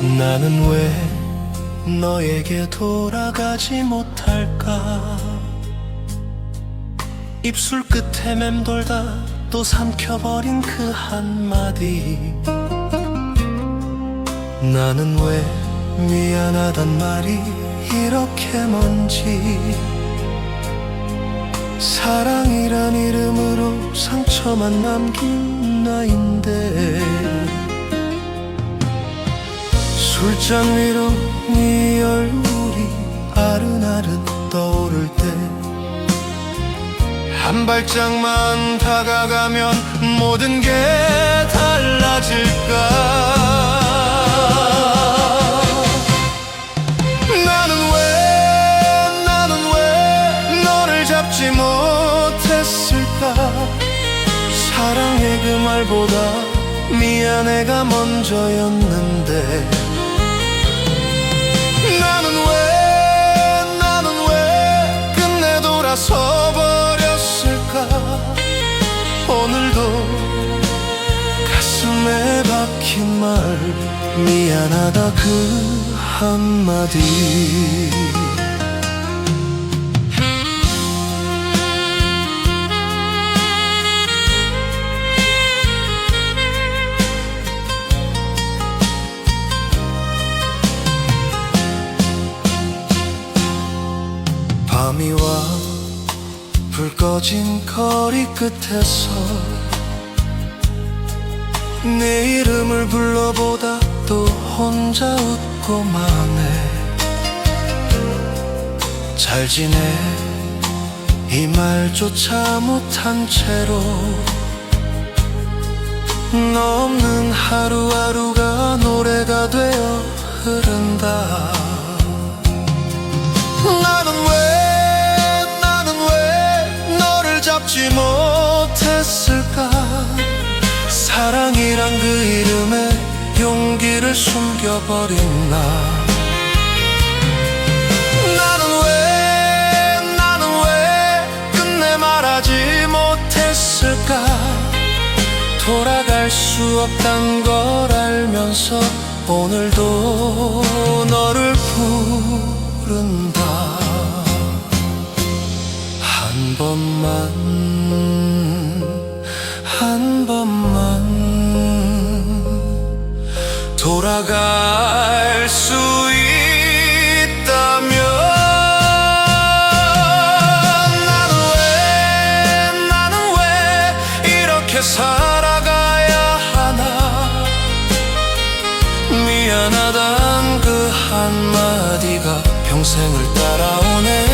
나는 왜 너에게 돌아가지 못할까? 입술 끝에 맴돌다 또 삼켜버린 그 한마디. 나는 왜 미안하단 말이 이렇게 먼지? 사랑이란 이름으로 상처만 남긴 나인데 술잔 위로 네 얼굴이 아른아른 떠오를 때 한 발짝만 다가가면 모든 게 달라질까? 나는 왜 나는 왜 너를 잡지 못했을까? 사랑해 그 말보다 미안해가 먼저였는데 서 버렸을까? 오늘도 가슴에 박힌 말 미안하다 그 한마디. 밤이 와 불 꺼진 거리 끝에서 내 이름을 불러보다 또 혼자 웃고만 해 잘 지내. 이 말조차 못한 채로 너 없는 하루하루가 노래가 되어 흐른다 용기를 숨겨버린 나. 나는 왜 나는 왜 끝내 말하지 못했을까? 돌아갈 수 없단 걸 알면서 오늘도 너 살아가야 하나? 미안하단 그 한마디가 평생을 따라오네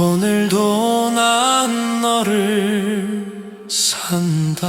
오늘도 난 너를 산다